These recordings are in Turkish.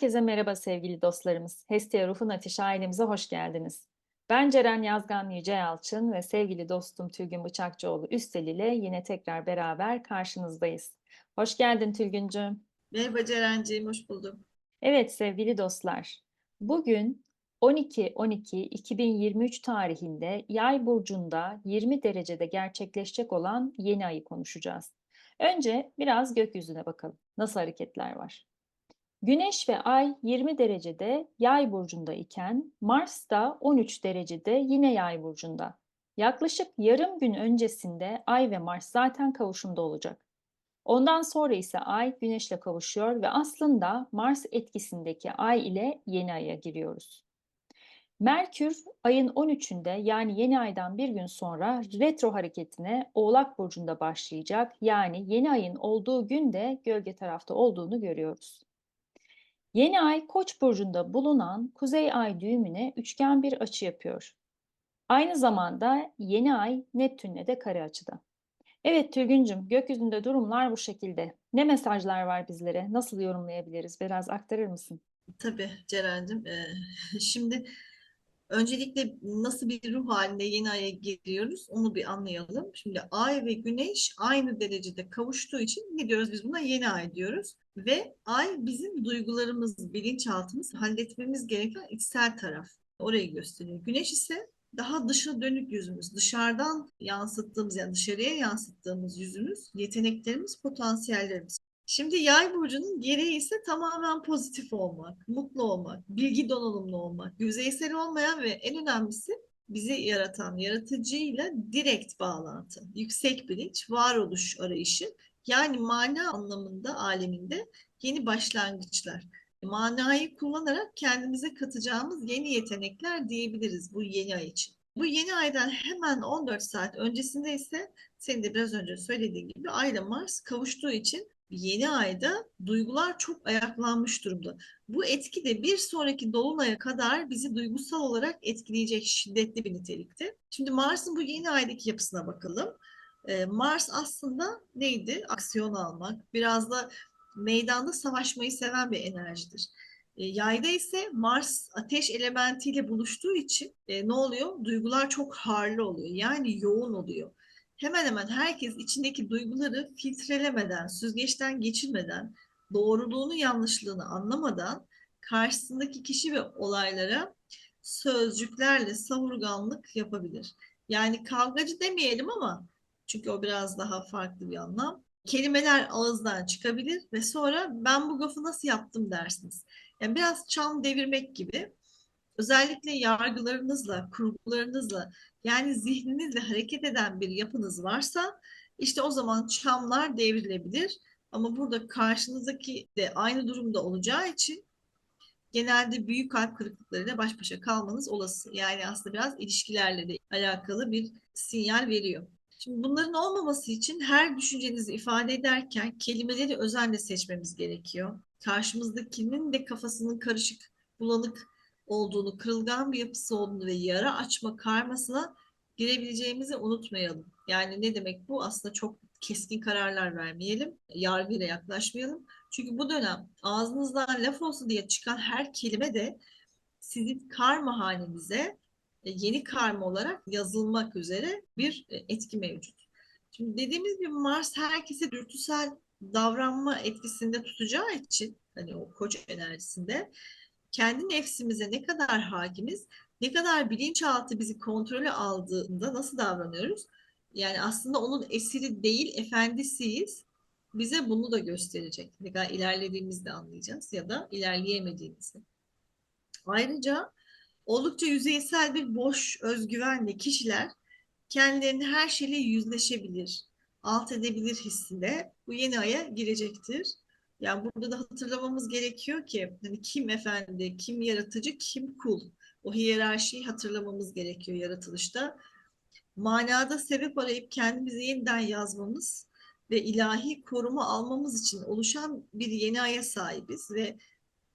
Herkese merhaba sevgili dostlarımız. Hestia Ruhun Ateşi ailemize hoş geldiniz. Ben Ceren Yazgan Yüce Yalçın ve sevgili dostum Tülgün Bıçakçıoğlu Üstel ile yine tekrar beraber karşınızdayız. Hoş geldin Tülgüncüğüm. Merhaba Ceren'ciğim, hoş buldum. Evet sevgili dostlar, bugün 12-12-2023 tarihinde Yay burcunda 20 derecede gerçekleşecek olan yeni ayı konuşacağız. Önce biraz gökyüzüne bakalım. Nasıl hareketler var? Güneş ve Ay 20 derecede Yay burcunda iken Mars da 13 derecede yine Yay burcunda. Yaklaşık yarım gün öncesinde Ay ve Mars zaten kavuşumda olacak. Ondan sonra ise Ay Güneş'le kavuşuyor ve aslında Mars etkisindeki Ay ile yeni aya giriyoruz. Merkür ayın 13'ünde yani yeni aydan bir gün sonra retro hareketine Oğlak Burcu'nda başlayacak. Yani yeni ayın olduğu günde gölge tarafta olduğunu görüyoruz. Yeni ay Koç burcunda bulunan Kuzey Ay düğümüne üçgen bir açı yapıyor. Aynı zamanda yeni ay Neptün'le de kare açıda. Evet Tülgüncüm, gökyüzünde durumlar bu şekilde. Ne mesajlar var bizlere? Nasıl yorumlayabiliriz? Biraz aktarır mısın? Tabii Ceren'cim. Ee, şimdi öncelikle nasıl bir ruh haline yeni aya giriyoruz onu bir anlayalım. Şimdi ay ve güneş aynı derecede kavuştuğu için ne diyoruz biz buna yeni ay diyoruz. Ve ay bizim duygularımız, bilinçaltımız halletmemiz gereken içsel taraf. Orayı gösteriyor. Güneş ise daha dışa dönük yüzümüz, dışarıdan yansıttığımız yani dışarıya yansıttığımız yüzümüz, yeteneklerimiz, potansiyellerimiz. Şimdi yay burcunun gereği ise tamamen pozitif olmak, mutlu olmak, bilgi donanımlı olmak, yüzeysel olmayan ve en önemlisi bizi yaratan yaratıcıyla direkt bağlantı, yüksek bilinç, varoluş arayışı yani mana anlamında aleminde yeni başlangıçlar. Manayı kullanarak kendimize katacağımız yeni yetenekler diyebiliriz bu yeni ay için. Bu yeni aydan hemen 14 saat öncesinde ise senin de biraz önce söylediğin gibi Ay ile Mars kavuştuğu için yeni ayda duygular çok ayaklanmış durumda. Bu etki de bir sonraki dolunaya kadar bizi duygusal olarak etkileyecek şiddetli bir nitelikte. Şimdi Mars'ın bu yeni aydaki yapısına bakalım. Ee, Mars aslında neydi? Aksiyon almak, biraz da meydanda savaşmayı seven bir enerjidir. E, yayda ise Mars ateş elementiyle buluştuğu için e, ne oluyor? Duygular çok harlı oluyor. Yani yoğun oluyor. Hemen hemen herkes içindeki duyguları filtrelemeden, süzgeçten geçirmeden, doğruluğunu yanlışlığını anlamadan karşısındaki kişi ve olaylara sözcüklerle savurganlık yapabilir. Yani kavgacı demeyelim ama çünkü o biraz daha farklı bir anlam. Kelimeler ağızdan çıkabilir ve sonra ben bu gafı nasıl yaptım dersiniz. Yani biraz çam devirmek gibi. Özellikle yargılarınızla, kurgularınızla yani zihninizle hareket eden bir yapınız varsa işte o zaman çamlar devrilebilir. Ama burada karşınızdaki de aynı durumda olacağı için genelde büyük kalp kırıklıklarıyla baş başa kalmanız olası. Yani aslında biraz ilişkilerle de alakalı bir sinyal veriyor. Şimdi bunların olmaması için her düşüncenizi ifade ederken kelimeleri özenle seçmemiz gerekiyor. Karşımızdakinin de kafasının karışık, bulanık olduğunu, kırılgan bir yapısı olduğunu ve yara açma karmasına girebileceğimizi unutmayalım. Yani ne demek bu? Aslında çok keskin kararlar vermeyelim, yargıyla yaklaşmayalım. Çünkü bu dönem ağzınızdan laf olsun diye çıkan her kelime de sizin karma halinize e, yeni karma olarak yazılmak üzere bir e, etki mevcut. Şimdi dediğimiz gibi Mars herkese dürtüsel davranma etkisinde tutacağı için hani o koç enerjisinde kendi nefsimize ne kadar hakimiz, ne kadar bilinçaltı bizi kontrolü aldığında nasıl davranıyoruz? Yani aslında onun esiri değil, efendisiyiz. Bize bunu da gösterecek. Ne kadar ilerlediğimizde anlayacağız ya da ilerleyemediğimizde. Ayrıca oldukça yüzeysel bir boş özgüvenle kişiler kendilerini her şeyle yüzleşebilir, alt edebilir hissinde bu yeni aya girecektir. Yani burada da hatırlamamız gerekiyor ki hani kim efendi, kim yaratıcı, kim kul. O hiyerarşiyi hatırlamamız gerekiyor yaratılışta. Manada sebep arayıp kendimizi yeniden yazmamız ve ilahi koruma almamız için oluşan bir yeni aya sahibiz ve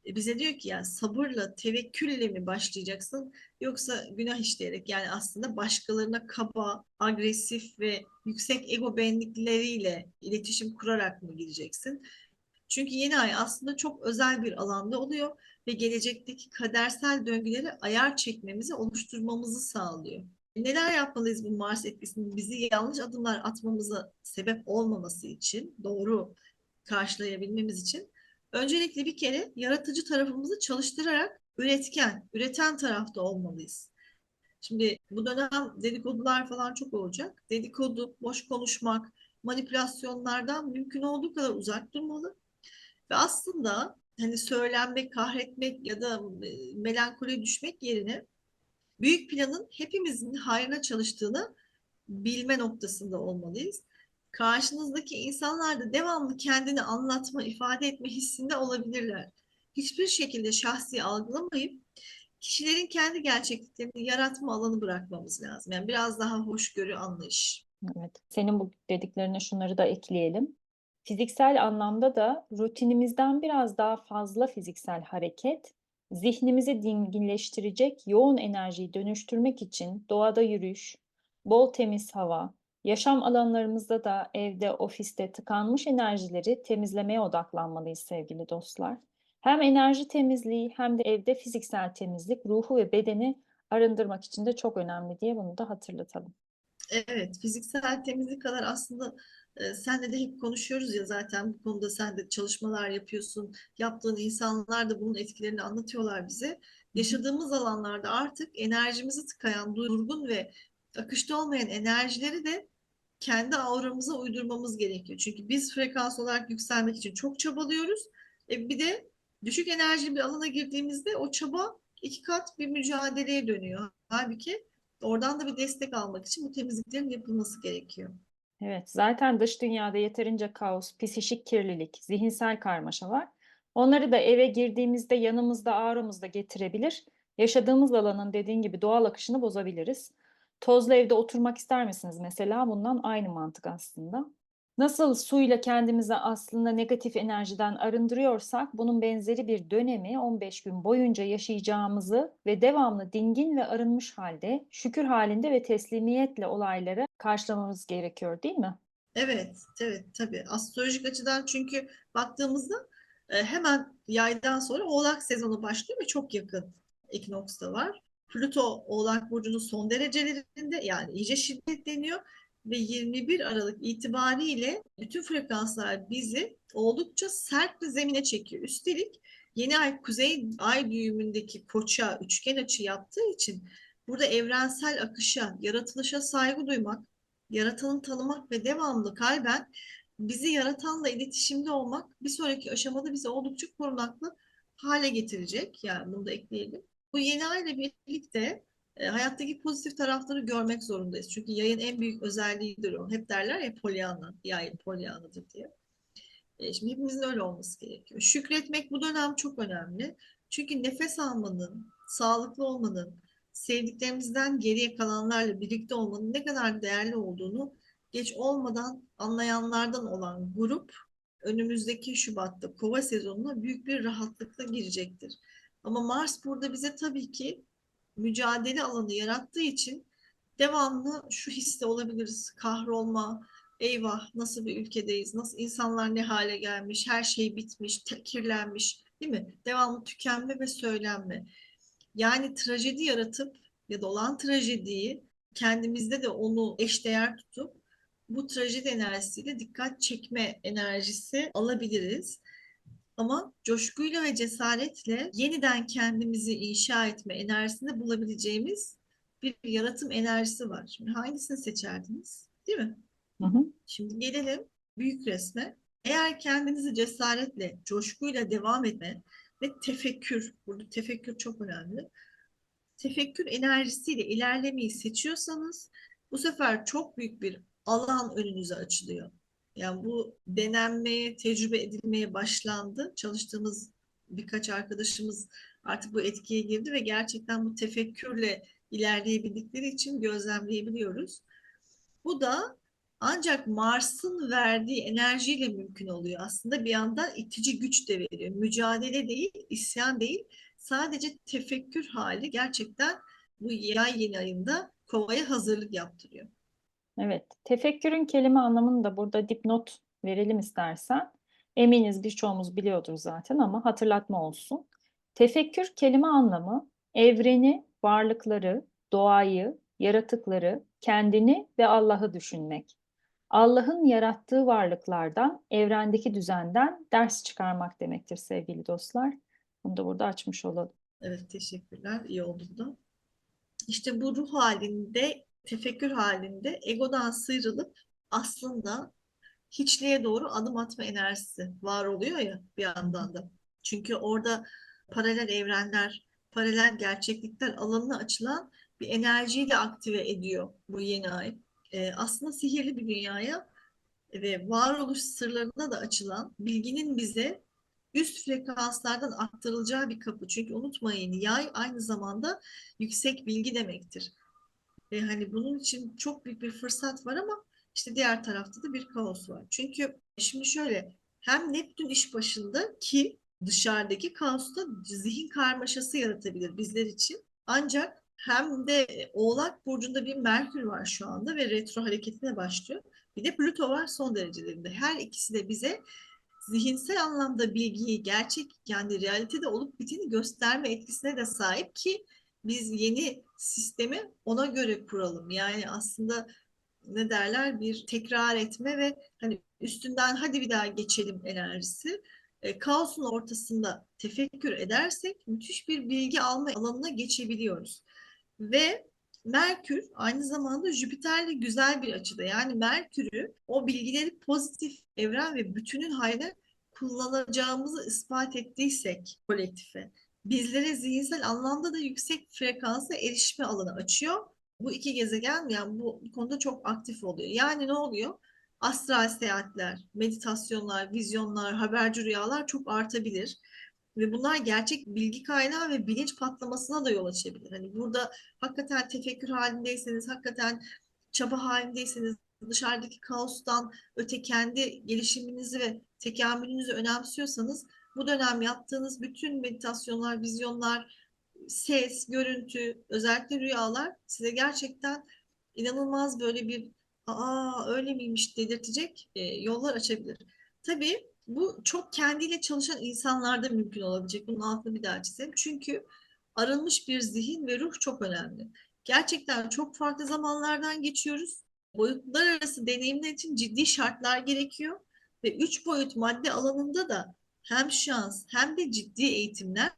bize diyor ki yani sabırla, tevekkülle mi başlayacaksın yoksa günah işleyerek yani aslında başkalarına kaba, agresif ve yüksek ego benlikleriyle iletişim kurarak mı gireceksin? Çünkü yeni ay aslında çok özel bir alanda oluyor ve gelecekteki kadersel döngülere ayar çekmemizi, oluşturmamızı sağlıyor. Neler yapmalıyız bu Mars etkisinin bizi yanlış adımlar atmamıza sebep olmaması için, doğru karşılayabilmemiz için öncelikle bir kere yaratıcı tarafımızı çalıştırarak üretken, üreten tarafta olmalıyız. Şimdi bu dönem dedikodular falan çok olacak. Dedikodu, boş konuşmak, manipülasyonlardan mümkün olduğu kadar uzak durmalı. Ve aslında hani söylenmek, kahretmek ya da melankoliye düşmek yerine büyük planın hepimizin hayrına çalıştığını bilme noktasında olmalıyız. Karşınızdaki insanlar da devamlı kendini anlatma, ifade etme hissinde olabilirler. Hiçbir şekilde şahsi algılamayıp kişilerin kendi gerçekliklerini yaratma alanı bırakmamız lazım. Yani biraz daha hoşgörü, anlayış. Evet. Senin bu dediklerine şunları da ekleyelim. Fiziksel anlamda da rutinimizden biraz daha fazla fiziksel hareket, zihnimizi dinginleştirecek yoğun enerjiyi dönüştürmek için doğada yürüyüş, bol temiz hava, yaşam alanlarımızda da evde, ofiste tıkanmış enerjileri temizlemeye odaklanmalıyız sevgili dostlar. Hem enerji temizliği hem de evde fiziksel temizlik ruhu ve bedeni arındırmak için de çok önemli diye bunu da hatırlatalım. Evet, fiziksel temizlik kadar aslında senle de hep konuşuyoruz ya zaten bu konuda sen de çalışmalar yapıyorsun. Yaptığın insanlar da bunun etkilerini anlatıyorlar bize. Yaşadığımız alanlarda artık enerjimizi tıkayan, durgun ve akışta olmayan enerjileri de kendi auramıza uydurmamız gerekiyor. Çünkü biz frekans olarak yükselmek için çok çabalıyoruz. E bir de düşük enerjili bir alana girdiğimizde o çaba iki kat bir mücadeleye dönüyor. Halbuki oradan da bir destek almak için bu temizliklerin yapılması gerekiyor. Evet, zaten dış dünyada yeterince kaos, psişik kirlilik, zihinsel karmaşa var. Onları da eve girdiğimizde yanımızda, ağrımızda getirebilir. Yaşadığımız alanın dediğin gibi doğal akışını bozabiliriz. Tozlu evde oturmak ister misiniz mesela? Bundan aynı mantık aslında. Nasıl suyla kendimizi aslında negatif enerjiden arındırıyorsak bunun benzeri bir dönemi 15 gün boyunca yaşayacağımızı ve devamlı dingin ve arınmış halde, şükür halinde ve teslimiyetle olayları karşılamamız gerekiyor değil mi? Evet, evet tabii. Astrolojik açıdan çünkü baktığımızda e, hemen yaydan sonra Oğlak sezonu başlıyor ve çok yakın ekinoks da var. Plüto Oğlak Burcu'nun son derecelerinde yani iyice şiddetleniyor ve 21 Aralık itibariyle bütün frekanslar bizi oldukça sert bir zemine çekiyor. Üstelik yeni ay kuzey ay düğümündeki koça üçgen açı yaptığı için burada evrensel akışa, yaratılışa saygı duymak, yaratanı tanımak ve devamlı kalben bizi yaratanla iletişimde olmak bir sonraki aşamada bizi oldukça korunaklı hale getirecek. Yani bunu da ekleyelim. Bu yeni ay ile birlikte e, hayattaki pozitif tarafları görmek zorundayız. Çünkü yayın en büyük özelliğidir o. Hep derler ya Pollyanna, yay Pollyanna'dır diye. E, şimdi hepimizin öyle olması gerekiyor. Şükretmek bu dönem çok önemli. Çünkü nefes almanın, sağlıklı olmanın, sevdiklerimizden geriye kalanlarla birlikte olmanın ne kadar değerli olduğunu geç olmadan anlayanlardan olan grup önümüzdeki Şubat'ta kova sezonuna büyük bir rahatlıkla girecektir. Ama Mars burada bize tabii ki mücadele alanı yarattığı için devamlı şu hisse olabiliriz. Kahrolma, eyvah nasıl bir ülkedeyiz, nasıl insanlar ne hale gelmiş, her şey bitmiş, kirlenmiş değil mi? Devamlı tükenme ve söylenme. Yani trajedi yaratıp ya da olan trajediyi kendimizde de onu eşdeğer tutup bu trajedi enerjisiyle dikkat çekme enerjisi alabiliriz. Ama coşkuyla ve cesaretle yeniden kendimizi inşa etme enerjisinde bulabileceğimiz bir yaratım enerjisi var. Şimdi hangisini seçerdiniz? Değil mi? Hı hı. Şimdi gelelim büyük resme. Eğer kendinizi cesaretle, coşkuyla devam etme ve tefekkür, burada tefekkür çok önemli. Tefekkür enerjisiyle ilerlemeyi seçiyorsanız bu sefer çok büyük bir alan önünüze açılıyor. Yani bu denenmeye, tecrübe edilmeye başlandı. Çalıştığımız birkaç arkadaşımız artık bu etkiye girdi ve gerçekten bu tefekkürle ilerleyebildikleri için gözlemleyebiliyoruz. Bu da ancak Mars'ın verdiği enerjiyle mümkün oluyor. Aslında bir yandan itici güç de veriyor. Mücadele değil, isyan değil. Sadece tefekkür hali gerçekten bu yay yeni ayında kovaya hazırlık yaptırıyor. Evet, tefekkürün kelime anlamını da burada dipnot verelim istersen. Eminiz birçoğumuz biliyordur zaten ama hatırlatma olsun. Tefekkür kelime anlamı evreni, varlıkları, doğayı, yaratıkları, kendini ve Allah'ı düşünmek. Allah'ın yarattığı varlıklardan, evrendeki düzenden ders çıkarmak demektir sevgili dostlar. Bunu da burada açmış olalım. Evet, teşekkürler. İyi oldu da. İşte bu ruh halinde, tefekkür halinde egodan sıyrılıp aslında hiçliğe doğru adım atma enerjisi var oluyor ya bir yandan da. Çünkü orada paralel evrenler, paralel gerçeklikler alanına açılan bir enerjiyle aktive ediyor bu yeni ay. Ee, aslında sihirli bir dünyaya ve varoluş sırlarına da açılan bilginin bize üst frekanslardan aktarılacağı bir kapı. Çünkü unutmayın yay aynı zamanda yüksek bilgi demektir. Ve hani bunun için çok büyük bir fırsat var ama işte diğer tarafta da bir kaos var. Çünkü şimdi şöyle hem Neptün iş başında ki dışarıdaki kaosta zihin karmaşası yaratabilir bizler için. Ancak hem de Oğlak Burcu'nda bir Merkür var şu anda ve retro hareketine başlıyor. Bir de Plüto var son derecelerinde. Her ikisi de bize zihinsel anlamda bilgiyi gerçek yani realitede olup biteni gösterme etkisine de sahip ki biz yeni sistemi ona göre kuralım. Yani aslında ne derler bir tekrar etme ve hani üstünden hadi bir daha geçelim enerjisi. E, kaosun ortasında tefekkür edersek müthiş bir bilgi alma alanına geçebiliyoruz. Ve Merkür aynı zamanda Jüpiter'le güzel bir açıda. Yani Merkür'ü o bilgileri pozitif evren ve bütünün hayrına kullanacağımızı ispat ettiysek kolektife bizlere zihinsel anlamda da yüksek frekansa erişme alanı açıyor. Bu iki gezegen yani bu konuda çok aktif oluyor. Yani ne oluyor? Astral seyahatler, meditasyonlar, vizyonlar, haberci rüyalar çok artabilir. Ve bunlar gerçek bilgi kaynağı ve bilinç patlamasına da yol açabilir. Hani burada hakikaten tefekkür halindeyseniz, hakikaten çaba halindeyseniz, dışarıdaki kaostan öte kendi gelişiminizi ve tekamülünüzü önemsiyorsanız bu dönem yaptığınız bütün meditasyonlar, vizyonlar, ses, görüntü, özellikle rüyalar size gerçekten inanılmaz böyle bir aa öyle miymiş dedirtecek e, yollar açabilir. Tabii bu çok kendiyle çalışan insanlarda mümkün olabilecek. Bunun altını bir daha çizelim. Çünkü arınmış bir zihin ve ruh çok önemli. Gerçekten çok farklı zamanlardan geçiyoruz. Boyutlar arası deneyimler için ciddi şartlar gerekiyor. Ve üç boyut madde alanında da hem şans hem de ciddi eğitimler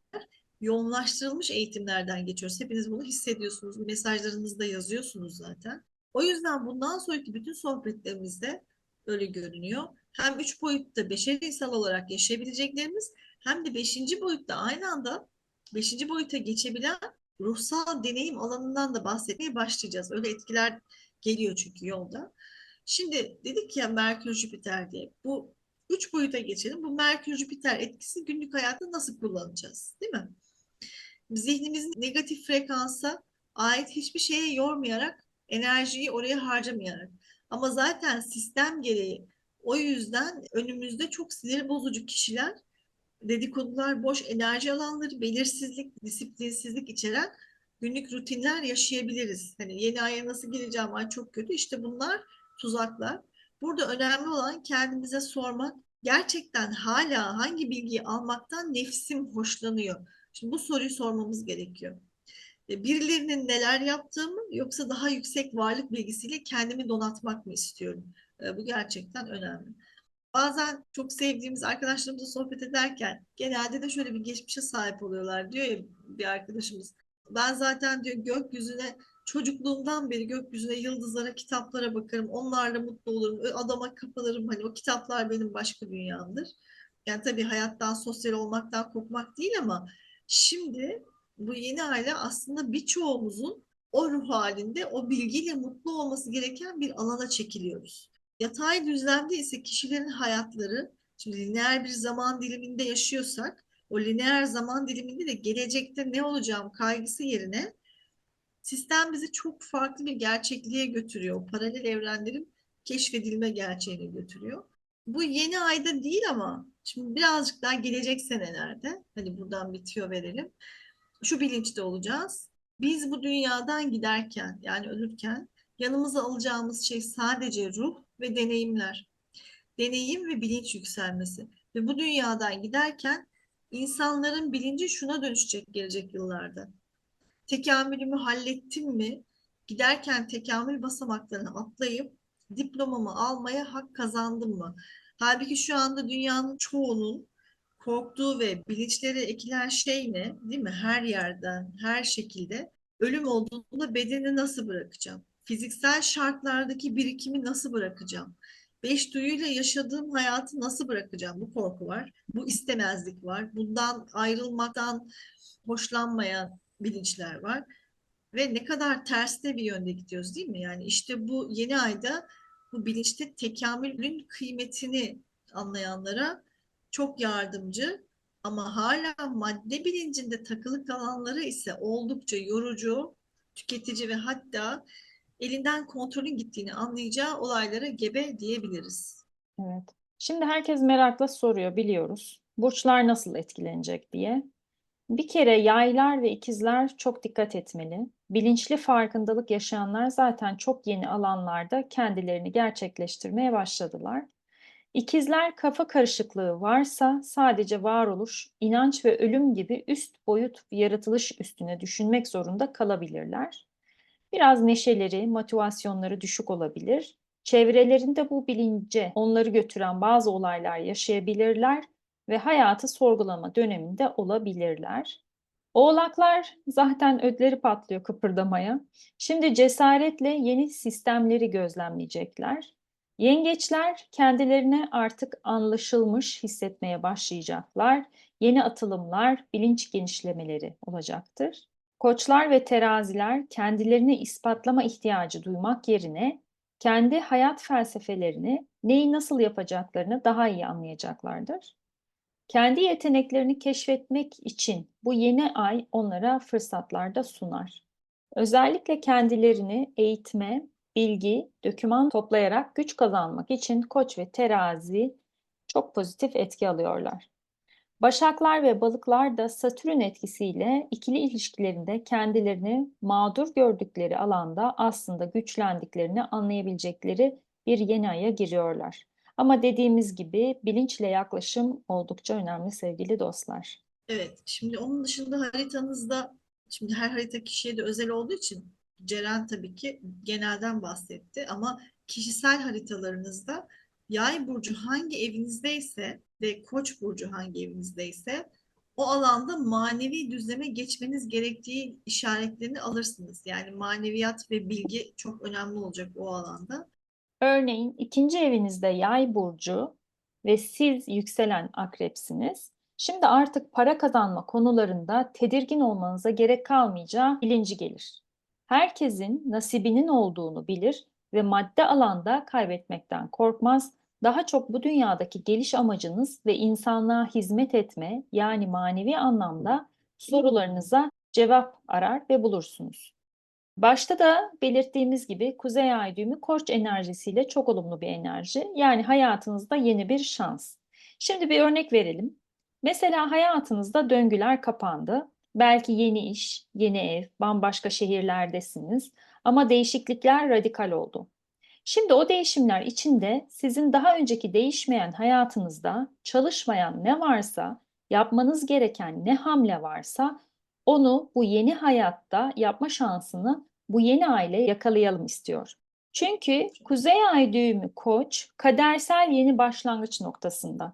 yoğunlaştırılmış eğitimlerden geçiyoruz. Hepiniz bunu hissediyorsunuz. Mesajlarınızda yazıyorsunuz zaten. O yüzden bundan sonraki bütün sohbetlerimizde öyle görünüyor. Hem üç boyutta beşeri insan olarak yaşayabileceklerimiz hem de beşinci boyutta aynı anda beşinci boyuta geçebilen ruhsal deneyim alanından da bahsetmeye başlayacağız. Öyle etkiler geliyor çünkü yolda. Şimdi dedik ya Merkür Jüpiter diye. Bu üç boyuta geçelim. Bu Merkür Jüpiter etkisi günlük hayatta nasıl kullanacağız? Değil mi? Zihnimizi negatif frekansa ait hiçbir şeye yormayarak, enerjiyi oraya harcamayarak. Ama zaten sistem gereği o yüzden önümüzde çok sinir bozucu kişiler, dedikodular, boş enerji alanları, belirsizlik, disiplinsizlik içeren günlük rutinler yaşayabiliriz. Hani yeni aya nasıl gireceğim ay çok kötü. İşte bunlar tuzaklar. Burada önemli olan kendimize sormak. Gerçekten hala hangi bilgiyi almaktan nefsim hoşlanıyor? Şimdi bu soruyu sormamız gerekiyor. E, birilerinin neler yaptığımı yoksa daha yüksek varlık bilgisiyle kendimi donatmak mı istiyorum? E, bu gerçekten önemli. Bazen çok sevdiğimiz arkadaşlarımızla sohbet ederken genelde de şöyle bir geçmişe sahip oluyorlar diyor ya bir arkadaşımız. Ben zaten diyor gökyüzüne çocukluğumdan beri gökyüzüne, yıldızlara, kitaplara bakarım. Onlarla mutlu olurum. Adama kapanırım. Hani o kitaplar benim başka dünyamdır. Yani tabii hayattan, sosyal olmaktan kopmak değil ama şimdi bu yeni aile aslında birçoğumuzun o ruh halinde o bilgiyle mutlu olması gereken bir alana çekiliyoruz. Yatay düzlemde ise kişilerin hayatları, şimdi lineer bir zaman diliminde yaşıyorsak, o lineer zaman diliminde de gelecekte ne olacağım kaygısı yerine sistem bizi çok farklı bir gerçekliğe götürüyor. Paralel evrenlerin keşfedilme gerçeğine götürüyor. Bu yeni ayda değil ama şimdi birazcık daha gelecek senelerde, hani buradan bitiyor verelim. Şu bilinçte olacağız. Biz bu dünyadan giderken yani ölürken yanımıza alacağımız şey sadece ruh ve deneyimler. Deneyim ve bilinç yükselmesi. Ve bu dünyadan giderken insanların bilinci şuna dönüşecek gelecek yıllarda. Tekamülümü hallettim mi? Giderken tekamül basamaklarını atlayıp diplomamı almaya hak kazandım mı? Halbuki şu anda dünyanın çoğunun korktuğu ve bilinçlere ekilen şey ne? Değil mi? Her yerden, her şekilde ölüm olduğunda bedeni nasıl bırakacağım? Fiziksel şartlardaki birikimi nasıl bırakacağım? Beş duyuyla yaşadığım hayatı nasıl bırakacağım? Bu korku var. Bu istemezlik var. Bundan ayrılmaktan hoşlanmayan bilinçler var. Ve ne kadar tersine bir yönde gidiyoruz değil mi? Yani işte bu yeni ayda bu bilinçte tekamülün kıymetini anlayanlara çok yardımcı ama hala madde bilincinde takılı kalanları ise oldukça yorucu, tüketici ve hatta elinden kontrolün gittiğini anlayacağı olaylara gebe diyebiliriz. Evet. Şimdi herkes merakla soruyor biliyoruz. Burçlar nasıl etkilenecek diye. Bir kere yaylar ve ikizler çok dikkat etmeli. Bilinçli farkındalık yaşayanlar zaten çok yeni alanlarda kendilerini gerçekleştirmeye başladılar. İkizler kafa karışıklığı varsa sadece varoluş, inanç ve ölüm gibi üst boyut yaratılış üstüne düşünmek zorunda kalabilirler. Biraz neşeleri, motivasyonları düşük olabilir. Çevrelerinde bu bilince onları götüren bazı olaylar yaşayabilirler ve hayatı sorgulama döneminde olabilirler. Oğlaklar zaten ödleri patlıyor kıpırdamaya. Şimdi cesaretle yeni sistemleri gözlemleyecekler. Yengeçler kendilerine artık anlaşılmış hissetmeye başlayacaklar. Yeni atılımlar, bilinç genişlemeleri olacaktır. Koçlar ve teraziler kendilerini ispatlama ihtiyacı duymak yerine kendi hayat felsefelerini, neyi nasıl yapacaklarını daha iyi anlayacaklardır. Kendi yeteneklerini keşfetmek için bu yeni ay onlara fırsatlar da sunar. Özellikle kendilerini eğitme, bilgi, döküman toplayarak güç kazanmak için koç ve terazi çok pozitif etki alıyorlar. Başaklar ve balıklar da Satürn etkisiyle ikili ilişkilerinde kendilerini mağdur gördükleri alanda aslında güçlendiklerini anlayabilecekleri bir yeni aya giriyorlar. Ama dediğimiz gibi bilinçle yaklaşım oldukça önemli sevgili dostlar. Evet, şimdi onun dışında haritanızda, şimdi her harita kişiye de özel olduğu için Ceren tabii ki genelden bahsetti ama kişisel haritalarınızda Yay burcu hangi evinizdeyse ve Koç burcu hangi evinizdeyse o alanda manevi düzleme geçmeniz gerektiği işaretlerini alırsınız. Yani maneviyat ve bilgi çok önemli olacak o alanda. Örneğin ikinci evinizde yay burcu ve siz yükselen akrepsiniz. Şimdi artık para kazanma konularında tedirgin olmanıza gerek kalmayacağı bilinci gelir. Herkesin nasibinin olduğunu bilir ve madde alanda kaybetmekten korkmaz. Daha çok bu dünyadaki geliş amacınız ve insanlığa hizmet etme yani manevi anlamda sorularınıza cevap arar ve bulursunuz. Başta da belirttiğimiz gibi Kuzey Ay düğümü Koç enerjisiyle çok olumlu bir enerji. Yani hayatınızda yeni bir şans. Şimdi bir örnek verelim. Mesela hayatınızda döngüler kapandı. Belki yeni iş, yeni ev, bambaşka şehirlerdesiniz ama değişiklikler radikal oldu. Şimdi o değişimler içinde sizin daha önceki değişmeyen hayatınızda çalışmayan ne varsa, yapmanız gereken ne hamle varsa onu bu yeni hayatta yapma şansını bu yeni aile yakalayalım istiyor. Çünkü Kuzey Ay düğümü Koç kadersel yeni başlangıç noktasında.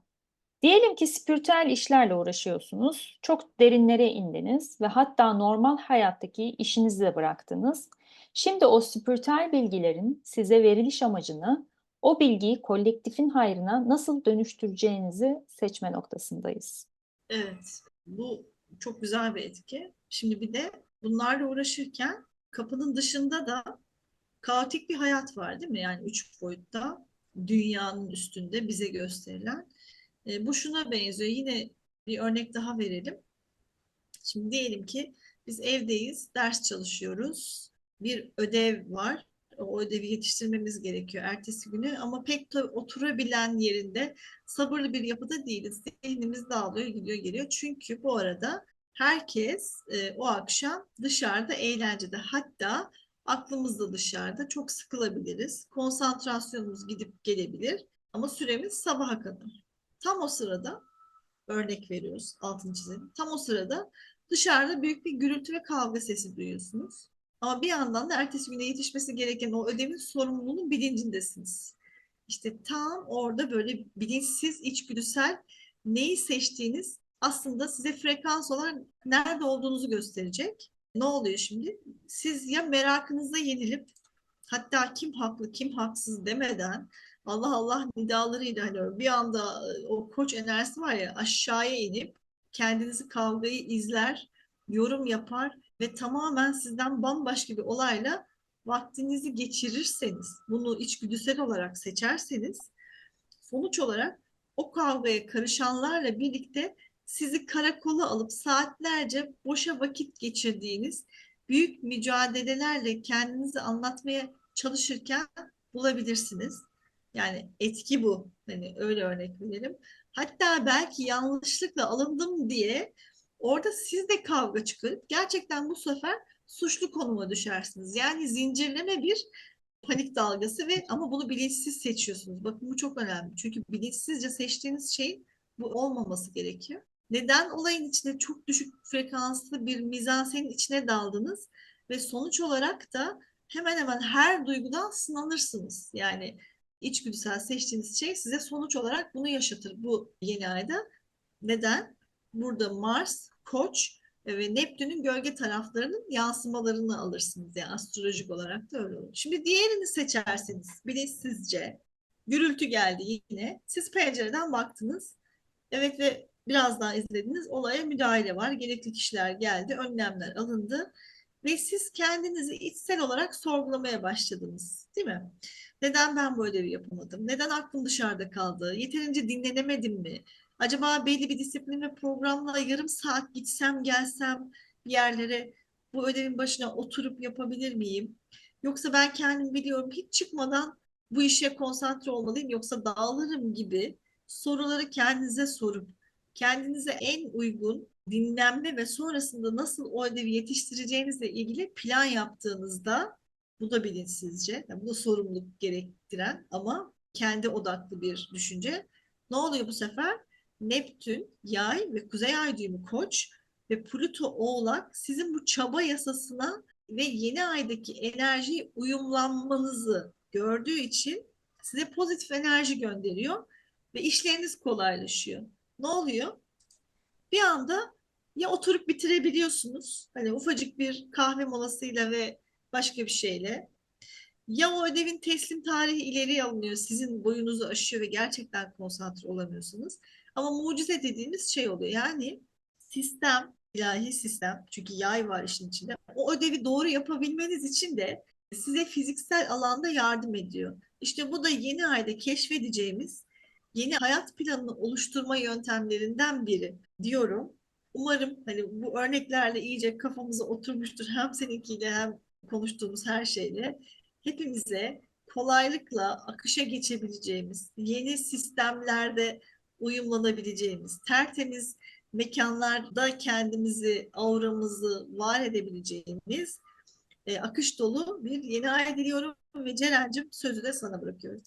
Diyelim ki spiritüel işlerle uğraşıyorsunuz, çok derinlere indiniz ve hatta normal hayattaki işinizi de bıraktınız. Şimdi o spiritüel bilgilerin size veriliş amacını, o bilgiyi kolektifin hayrına nasıl dönüştüreceğinizi seçme noktasındayız. Evet, bu çok güzel bir etki. Şimdi bir de bunlarla uğraşırken kapının dışında da kaotik bir hayat var değil mi? Yani üç boyutta dünyanın üstünde bize gösterilen. E, bu şuna benziyor. Yine bir örnek daha verelim. Şimdi diyelim ki biz evdeyiz, ders çalışıyoruz. Bir ödev var. O ödevi yetiştirmemiz gerekiyor ertesi günü ama pek de oturabilen yerinde sabırlı bir yapıda değiliz. Zihnimiz dağılıyor, gidiyor, geliyor. Çünkü bu arada herkes e, o akşam dışarıda eğlencede hatta aklımız da dışarıda çok sıkılabiliriz. Konsantrasyonumuz gidip gelebilir ama süremiz sabaha kadar. Tam o sırada örnek veriyoruz altını çizelim. Tam o sırada dışarıda büyük bir gürültü ve kavga sesi duyuyorsunuz. Ama bir yandan da ertesi güne yetişmesi gereken o ödevin sorumluluğunun bilincindesiniz. İşte tam orada böyle bilinçsiz, içgüdüsel neyi seçtiğiniz aslında size frekans olarak nerede olduğunuzu gösterecek. Ne oluyor şimdi? Siz ya merakınıza yenilip hatta kim haklı kim haksız demeden Allah Allah nidalarıyla hani bir anda o koç enerjisi var ya aşağıya inip kendinizi kavgayı izler, yorum yapar ve tamamen sizden bambaşka bir olayla vaktinizi geçirirseniz, bunu içgüdüsel olarak seçerseniz sonuç olarak o kavgaya karışanlarla birlikte sizi karakola alıp saatlerce boşa vakit geçirdiğiniz büyük mücadelelerle kendinizi anlatmaya çalışırken bulabilirsiniz. Yani etki bu. Hani öyle örnek verelim. Hatta belki yanlışlıkla alındım diye orada siz de kavga çıkarıp gerçekten bu sefer suçlu konuma düşersiniz. Yani zincirleme bir panik dalgası ve ama bunu bilinçsiz seçiyorsunuz. Bakın bu çok önemli. Çünkü bilinçsizce seçtiğiniz şey bu olmaması gerekiyor. Neden olayın içine çok düşük frekanslı bir mizansenin içine daldınız ve sonuç olarak da hemen hemen her duygudan sınanırsınız. Yani içgüdüsel seçtiğiniz şey size sonuç olarak bunu yaşatır bu yeni ayda. Neden? Burada Mars, Koç ve Neptün'ün gölge taraflarının yansımalarını alırsınız. Yani astrolojik olarak da öyle olur. Şimdi diğerini seçerseniz bilinçsizce gürültü geldi yine. Siz pencereden baktınız. Evet ve biraz daha izlediniz. Olaya müdahale var. Gerekli kişiler geldi. Önlemler alındı. Ve siz kendinizi içsel olarak sorgulamaya başladınız. Değil mi? Neden ben bu ödevi yapamadım? Neden aklım dışarıda kaldı? Yeterince dinlenemedim mi? Acaba belli bir disiplin ve programla yarım saat gitsem gelsem bir yerlere bu ödevin başına oturup yapabilir miyim? Yoksa ben kendim biliyorum hiç çıkmadan bu işe konsantre olmalıyım yoksa dağılırım gibi soruları kendinize sorup kendinize en uygun dinlenme ve sonrasında nasıl o ödevi yetiştireceğinizle ilgili plan yaptığınızda bu da bilinçsizce, yani bu da sorumluluk gerektiren ama kendi odaklı bir düşünce. Ne oluyor bu sefer? Neptün, Yay ve Kuzey Ay düğümü Koç ve Plüto Oğlak sizin bu çaba yasasına ve yeni aydaki enerjiyi uyumlanmanızı gördüğü için size pozitif enerji gönderiyor ve işleriniz kolaylaşıyor. Ne oluyor? Bir anda ya oturup bitirebiliyorsunuz. Hani ufacık bir kahve molasıyla ve başka bir şeyle. Ya o ödevin teslim tarihi ileriye alınıyor. Sizin boyunuzu aşıyor ve gerçekten konsantre olamıyorsunuz. Ama mucize dediğimiz şey oluyor. Yani sistem, ilahi sistem çünkü yay var işin içinde. O ödevi doğru yapabilmeniz için de size fiziksel alanda yardım ediyor. İşte bu da yeni ayda keşfedeceğimiz yeni hayat planını oluşturma yöntemlerinden biri diyorum. Umarım hani bu örneklerle iyice kafamıza oturmuştur hem seninkiyle hem konuştuğumuz her şeyle hepimize kolaylıkla akışa geçebileceğimiz, yeni sistemlerde uyumlanabileceğimiz, tertemiz mekanlarda kendimizi, auramızı var edebileceğimiz e, akış dolu bir yeni ay diliyorum ve Ceren'cim sözü de sana bırakıyorum.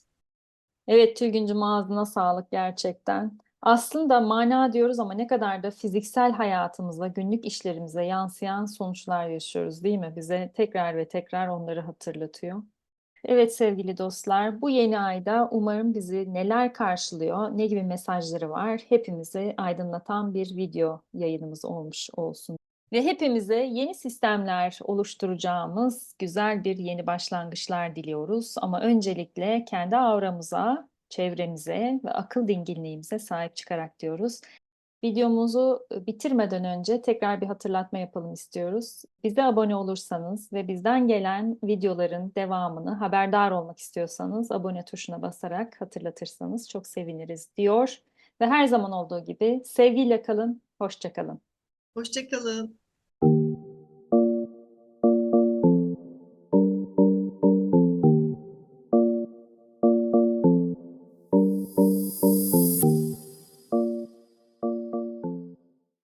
Evet Tülgüncüm ağzına sağlık gerçekten. Aslında mana diyoruz ama ne kadar da fiziksel hayatımıza, günlük işlerimize yansıyan sonuçlar yaşıyoruz değil mi? Bize tekrar ve tekrar onları hatırlatıyor. Evet sevgili dostlar, bu yeni ayda umarım bizi neler karşılıyor, ne gibi mesajları var hepimizi aydınlatan bir video yayınımız olmuş olsun. Ve hepimize yeni sistemler oluşturacağımız güzel bir yeni başlangıçlar diliyoruz. Ama öncelikle kendi auramıza, çevremize ve akıl dinginliğimize sahip çıkarak diyoruz. Videomuzu bitirmeden önce tekrar bir hatırlatma yapalım istiyoruz. Bize abone olursanız ve bizden gelen videoların devamını haberdar olmak istiyorsanız abone tuşuna basarak hatırlatırsanız çok seviniriz diyor. Ve her zaman olduğu gibi sevgiyle kalın, hoşça kalın. Hoşçakalın.